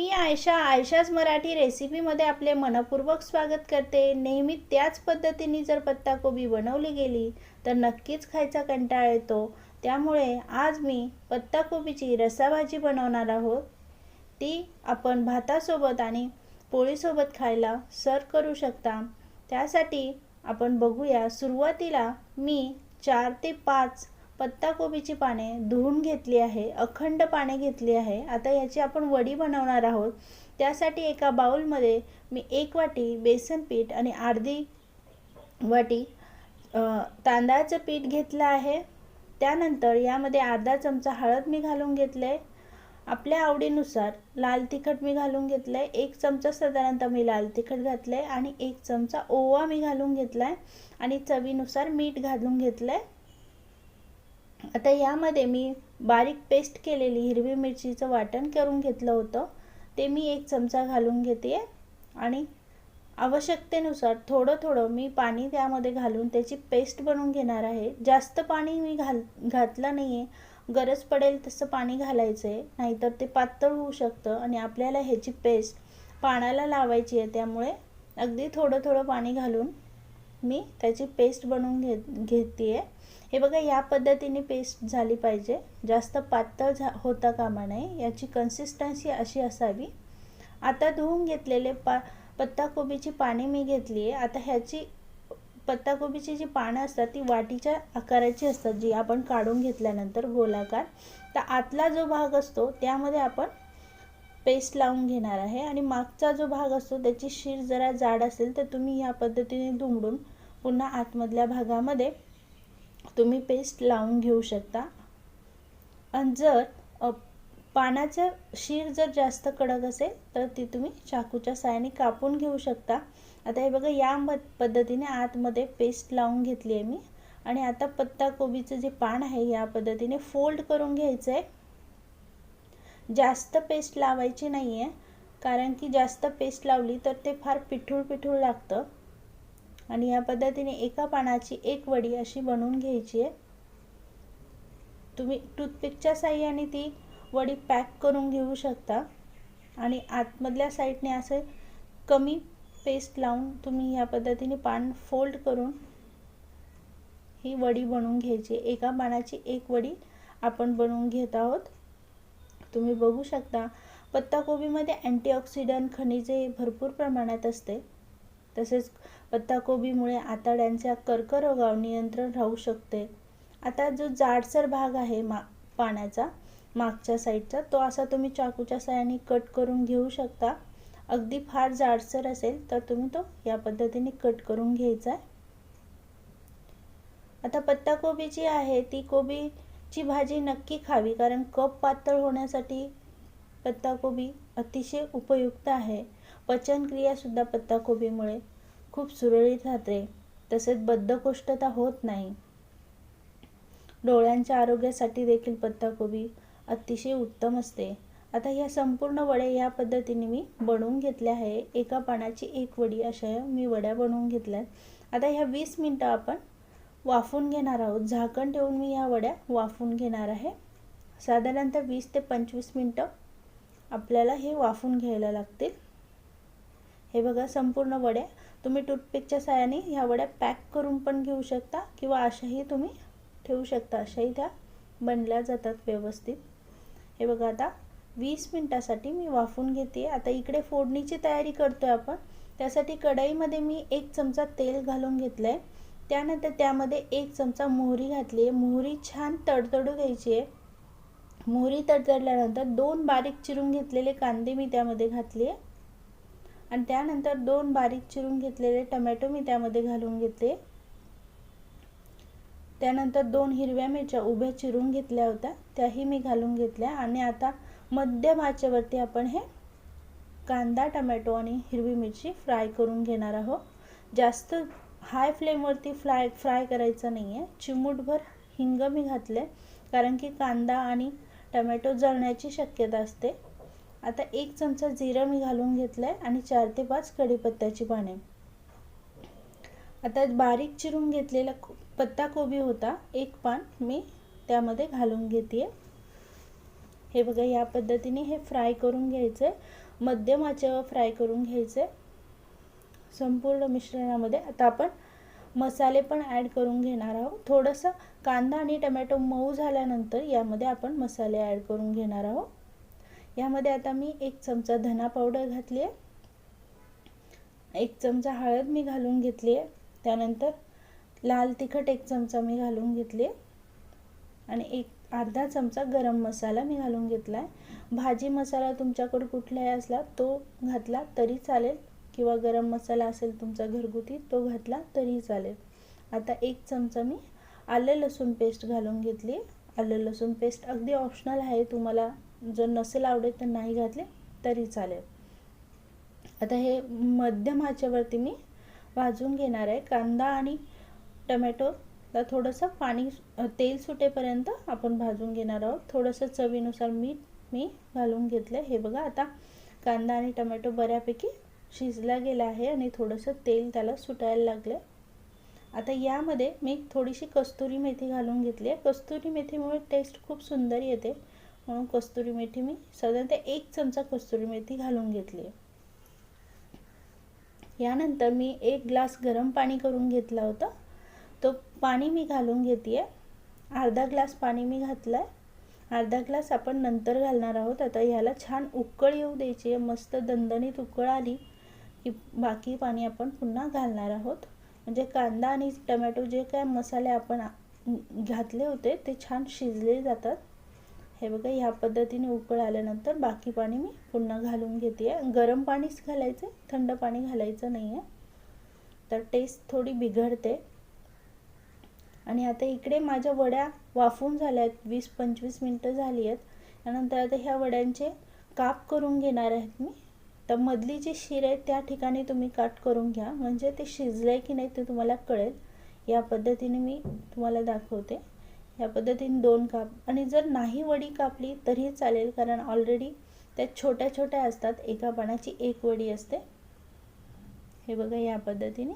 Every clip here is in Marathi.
मी आयशा आयशाच मराठी रेसिपीमध्ये आपले मनपूर्वक स्वागत करते. नेहमी त्याच पद्धतीने जर पत्ताकोबी बनवली गेली तर नक्कीच खायचा कंटाळा येतो. त्यामुळे आज मी पत्ताकोबीची रसाभाजी बनवणार आहोत. ती आपण भातासोबत आणि पोळीसोबत खायला सर्व करू शकता. त्यासाठी आपण बघूया सुरुवातीला मी चार ते पाच पत्ताकोबीची पाने धुवून घेतली आहे अखंड पाने घेतली आहे. आता याची आपण वडी बनवणार आहोत. त्यासाठी एका बाऊलमध्ये मी एक वाटी बेसन पीठ आणि अर्धी वाटी तांदळाचं पीठ घेतलं आहे. त्यानंतर यामध्ये अर्धा चमचा हळद मी घालून घेतले आपल्या आवडीनुसार लाल तिखट मी घालून घेतलं आहे एक चमचा साधारणतः मी लाल तिखट घातलं आहे आणि एक चमचा ओवा मी घालून घेतला आहे आणि चवीनुसार मीठ घालून घेतलं आहे आता यामध्ये मी बारीक पेस्ट केलेली हिरवी मिरचीचं वाटण करून घेतलं होतं. ते मी एक चमचा घालून घेते आणि आवश्यकतेनुसार थोडं थोडं मी पाणी त्यामध्ये घालून त्याची पेस्ट बनवून घेणार आहे. जास्त पाणी मी घाल घातलं नाही आहे गरज पडेल तसं पाणी घालायचं आहे नाहीतर ते पातळ होऊ शकतं आणि आपल्याला ह्याची पेस्ट पाण्याला लावायची आहे त्यामुळे अगदी थोडं थोडं पाणी घालून मी त्याची पेस्ट बनवून घेत घेते आहे हे बघा या पद्धतीने पेस्ट झाली पाहिजे. जास्त पातळ झा होता कामा नये. याची कन्सिस्टन्सी अशी असावी. आता धुवून घेतलेले पा पत्ताकोबीची पाने मी घेतली आहे. आता ह्याची पत्ताकोबीची जी पानं असतात ती वाटीच्या आकाराची असतात जी आपण काढून घेतल्यानंतर गोलाकार तर आतला जो भाग असतो त्यामध्ये आपण पेस्ट लावून घेणार आहे. आणि मागचा जो भाग असतो त्याची शीर जरा जाड असेल तर तुम्ही या पद्धतीने दुमडून पुन्हा आतमधल्या भागामध्ये तुम्ही पेस्ट लावून घेऊ शकता. आणि जर पानाचं शीर जर जास्त कडक असेल तर ती तुम्ही चाकूच्या साहाय्याने कापून घेऊ शकता. आता हे बघा या पद्धतीने आतमध्ये पेस्ट लावून घेतली आहे मी. आणि आता पत्ताकोबीचं जे पान आहे या पद्धतीने फोल्ड करून घ्यायचं आहे जास्त पेस्ट लावायची नाही आहे कारण की जास्त पेस्ट लावली तर ते फार पिठूळ पिठूळ लागतं. आणि या पद्धतीने एका पानाची एक वडी अशी बनवून घ्यायची आहे. तुम्ही टूथपिकच्या साह्याने ती वडी पॅक करून घेऊ शकता. आणि आतमधल्या साईडने असे कमी पेस्ट लावून तुम्ही या पद्धतीने पान फोल्ड करून ही वडी बनवून घ्यायची एका पानाची एक वडी आपण बनवून घेत आहोत. तुम्ही बघू शकता पत्ताकोबीमध्ये अँटीऑक्सिडंट खनिजे भरपूर प्रमाणात असते. तसेच पत्ताकोबीमुळे आतड्यांच्या कर्करोगावर नियंत्रण राहू शकते. आता जो जाडसर भाग आहे मा पाण्याचा मागच्या साईडचा तो असा तुम्ही चाकूच्या साह्याने कट करून घेऊ शकता. अगदी फार जाडसर असेल तर तुम्ही तो या पद्धतीने कट करून घ्यायचा आहे. आता पत्ताकोबी जी आहे ती कोबीची भाजी नक्की खावी कारण कप पातळ होण्यासाठी पत्ताकोबी अतिशय उपयुक्त आहे. पचनक्रियासुद्धा पत्ताकोबीमुळे. खूप सुरळीत राहते. तसेच बद्धकोष्ठता होत नाही. डोळ्यांच्या आरोग्यासाठी देखील पत्ताकोबी अतिशय उत्तम असते. आता ह्या संपूर्ण वड्या या पद्धतीने मी बनवून घेतल्या आहे. एका पानाची एक वडी अशा मी वड्या बनवून घेतल्यात. आता ह्या वीस मिनटं आपण वाफून घेणार आहोत. झाकण ठेवून मी ह्या वड्या वाफून घेणार आहे. साधारणतः वीस ते पंचवीस मिनटं आपल्याला हे वाफून घ्यायला लागतील. हे बघा संपूर्ण वड्या तुम्ही टूथपिकच्या साह्याने ह्या वड्या पॅक करून पण घेऊ शकता किंवा अशाही तुम्ही ठेवू शकता. अशाही त्या बनल्या जातात व्यवस्थित. हे बघा आता वीस मिनटासाठी मी वाफून घेते आता इकडे फोडणीची तयारी करतो आहे आपण. त्यासाठी कढईमध्ये मी एक चमचा तेल घालून घेतलं आहे त्यानंतर त्यामध्ये एक चमचा मोहरी घातली आहे मोहरी छान तडतडू द्यायची आहे. मोहरी तडतडल्यानंतर दोन बारीक चिरून घेतलेले कांदे मी त्यामध्ये घातले आहे आणि त्यानंतर दोन बारीक चिरून घेतलेले टमॅटो मी त्यामध्ये घालून घेतले त्यानंतर दोन हिरव्या मिरच्या उभ्या चिरून घेतल्या होत्या त्याही मी घालून घेतल्या. आणि आता मध्यम आचेवरती आपण हे कांदा टमॅटो आणि हिरवी मिरची फ्राय करून घेणार आहोत. जास्त हाय फ्लेमवरती फ्राय फ्राय करायचं नाही आहे चिमूटभर हिंग मी घातले कारण की कांदा आणि टमॅटो जळण्याची शक्यता असते. आता एक चमचा जिरं मी घालून घेतलं आहे आणि चार ते पाच कढीपत्त्याची पाने. आता बारीक चिरून घेतलेला पत्ताकोबी होता. एक पान मी त्यामध्ये घालून घेते हे बघा या पद्धतीने हे फ्राय करून घ्यायचं आहे मध्यम आचेवर फ्राय करून घ्यायचं आहे संपूर्ण मिश्रणामध्ये आता आपण मसाले पण ॲड करून घेणार आहोत. थोडंसं कांदा आणि टमॅटो मऊ झाल्यानंतर यामध्ये आपण मसाले ॲड करून घेणार आहोत. यामध्ये आता मी एक चमचा धना पावडर घातली आहे एक चमचा हळद मी घालून घेतली आहे त्यानंतर लाल तिखट एक चमचा मी घालून घेतली आहे आणि एक अर्धा चमचा गरम मसाला मी घालून घेतला आहे भाजी मसाला तुमच्याकडे कुठलाही असला तो घातला तरी चालेल. किंवा गरम मसाला असेल तुमचा घरगुती तो घातला तरी चालेल. आता एक चमचा मी आले लसूण पेस्ट घालून घेतली आलं लसूण पेस्ट अगदी ऑप्शनल आहे. तुम्हाला जर नसेल आवडेल तर नाही घातले तरी चालेल. आता हे मध्यम आचेवरती मी भाजून घेणार आहे. कांदा आणि टमॅटोला थोडंसं पाणी तेल सुटेपर्यंत आपण भाजून घेणार आहोत. थोडंसं चवीनुसार मीठ मी घालून घेतलं हे बघा आता कांदा आणि टमॅटो बऱ्यापैकी शिजला गेला आहे आणि थोडंसं तेल त्याला सुटायला लागलं आता यामध्ये मी थोडीशी कस्तुरी मेथी घालून घेतली आहे. कस्तुरी मेथीमुळे टेस्ट खूप सुंदर येते. म्हणून कस्तुरी मेथी मी साधारणतः एक चमचा कस्तुरी मेथी घालून घेतली आहे. यानंतर मी एक ग्लास गरम पाणी करून घेतला होता. तो पाणी मी घालून घेते आहे अर्धा ग्लास पाणी मी घातलं आहे अर्धा ग्लास आपण नंतर घालणार आहोत. आता ह्याला छान उकळ येऊ द्यायची आहे. मस्त दणदणीत उकळ आली की बाकी पाणी आपण पुन्हा घालणार आहोत. म्हणजे कांदा आणि टमॅटो जे काय मसाले आपण घातले होते ते छान शिजले जातात. हे बघा ह्या पद्धतीने उकळ आल्यानंतर बाकी पाणी मी पुन्हा घालून घेते आहे गरम पाणीच घालायचं थंड पाणी घालायचं नाही आहे तर टेस्ट थोडी बिघडते. आणि आता इकडे माझ्या वड्या वाफून झाल्या आहेत वीस पंचवीस मिनटं झाली आहेत. त्यानंतर आता ह्या वड्यांचे काप करून घेणार आहेत मी. तर मधली जी शिर आहे त्या ठिकाणी तुम्ही कट करून घ्या. म्हणजे ते शिजलं आहे की नाही ते तुम्हाला कळेल. या पद्धतीने मी तुम्हाला दाखवते. या पद्धतीने दोन काप आणि जर नाही वडी कापली तरीही चालेल. कारण ऑलरेडी त्या छोट्या छोट्या असतात. एका पानाची एक वडी असते. हे बघा या पद्धतीने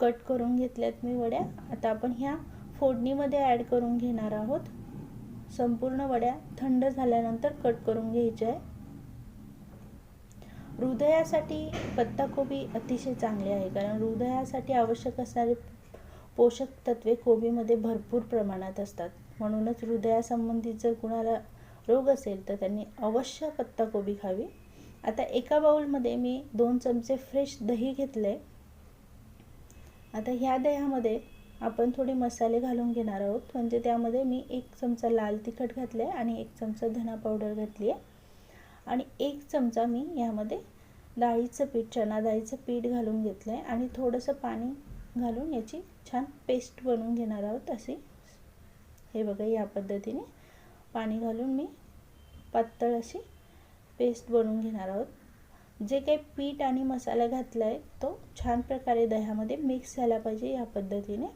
कट करून घेतल्यात मी वड्या. आता आपण ह्या फोडणीमध्ये ॲड करून घेणार आहोत. संपूर्ण वड्या थंड झाल्यानंतर कट करून घ्यायच्या आहे हृदयासाठी पत्ताकोबी अतिशय चांगली आहे कारण हृदयासाठी आवश्यक असणारे पोषक तत्वे कोबीमध्ये भरपूर प्रमाणात असतात. म्हणूनच हृदयासंबंधित जर कुणाला रोग असेल तर त्यांनी अवश्य पत्ताकोबी खावी. आता एका बाऊलमध्ये मी दोन चमचे फ्रेश दही घेतले आता ह्या दह्यामध्ये आपण थोडे मसाले घालून घेणार आहोत. म्हणजे त्यामध्ये मी एक चमचा लाल तिखट घातले आणि एक चमचा धना पावडर घातली आहे आणि एक चमचा मी यामध्ये डाळीचं पीठ चणा डाळीचं पीठ घालून घेतलं आहे आणि थोडंसं पाणी घालून याची छान पेस्ट बनवून घेणार आहोत अशी. हे बघा या पद्धतीने पाणी घालून मी पातळ अशी पेस्ट बनवून घेणार आहोत. जे काही पीठ आणि मसाला घातला आहे तो छान प्रकारे दह्यामध्ये मिक्स झाला पाहिजे या पद्धतीने.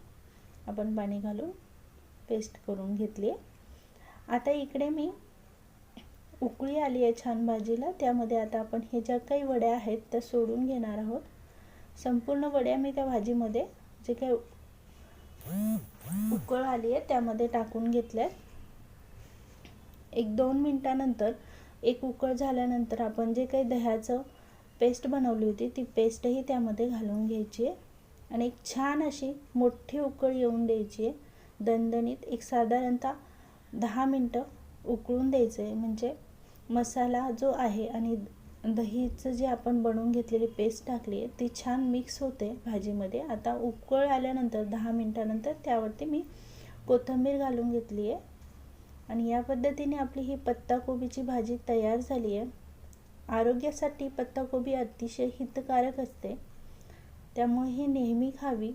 आपण पाणी घालून पेस्ट करून घेतली आहे आता इकडे मी उकळी आली आहे छान भाजीला. त्यामध्ये आता आपण हे ज्या काही वड्या आहेत त्या सोडून घेणार आहोत. संपूर्ण वड्या मी त्या भाजीमध्ये जे काही उकळ आली आहे त्यामध्ये टाकून घेतल्या एक दोन मिनटानंतर एक उकळ झाल्यानंतर आपण जे काही दह्याचं पेस्ट बनवली होती ती पेस्टही त्यामध्ये घालून घ्यायची आहे. आणि एक छान अशी मोठी उकळ येऊन द्यायची आहे. दणदणीत एक साधारणतः दहा मिनटं उकळून द्यायचं आहे म्हणजे मसाला जो आहे आणि दहीचं जे आपण बनवून घेतलेली पेस्ट टाकली आहे ती छान मिक्स होते भाजीमध्ये. आता उकळ आल्यानंतर दहा मिनटानंतर त्यावरती मी कोथिंबीर घालून घेतली आहे. आणि या पद्धतीने आपली ही पत्ताकोबीची भाजी तयार झाली आहे. आरोग्यासाठी पत्ताकोबी अतिशय हितकारक असते. त्यामुळे ही नेहमी खावी.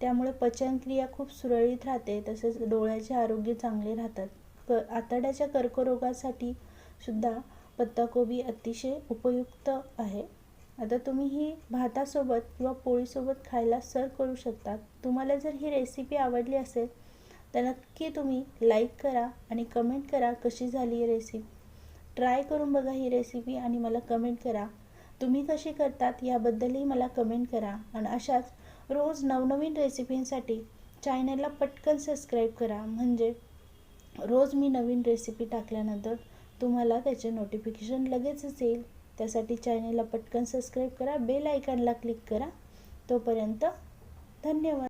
त्यामुळे पचनक्रिया खूप सुरळीत राहते तसेच डोळ्याचे आरोग्य चांगले राहतात. क आतड्याच्या कर्करोगासाठी सुद्धा पत्ताकोबी अतिशय उपयुक्त आहे. आता तुम्ही ही भातासोबत किंवा पोळीसोबत खायला सर्व करू शकता तुम्हाला जर ही रेसिपी आवडली असेल तर नक्की तुम्ही लाईक करा आणि कमेंट करा कशी झाली ही रेसिपी ट्राय करून बघा ही रेसिपी आणि मला कमेंट करा. तुम्ही कशी करतात याबद्दलही मला कमेंट करा. आणि अशाच रोज नवनवीन रेसिपींसाठी चॅनलला पटकन सबस्क्राईब करा. म्हणजे रोज मी नवीन रेसिपी टाकल्यानंतर तुम्हाला त्याचे नोटिफिकेशन लगेचच येईल. त्यासाठी चॅनेलला पटकन सबस्क्राईब करा बेल आयकॉनला क्लिक करा. तोपर्यंत धन्यवाद.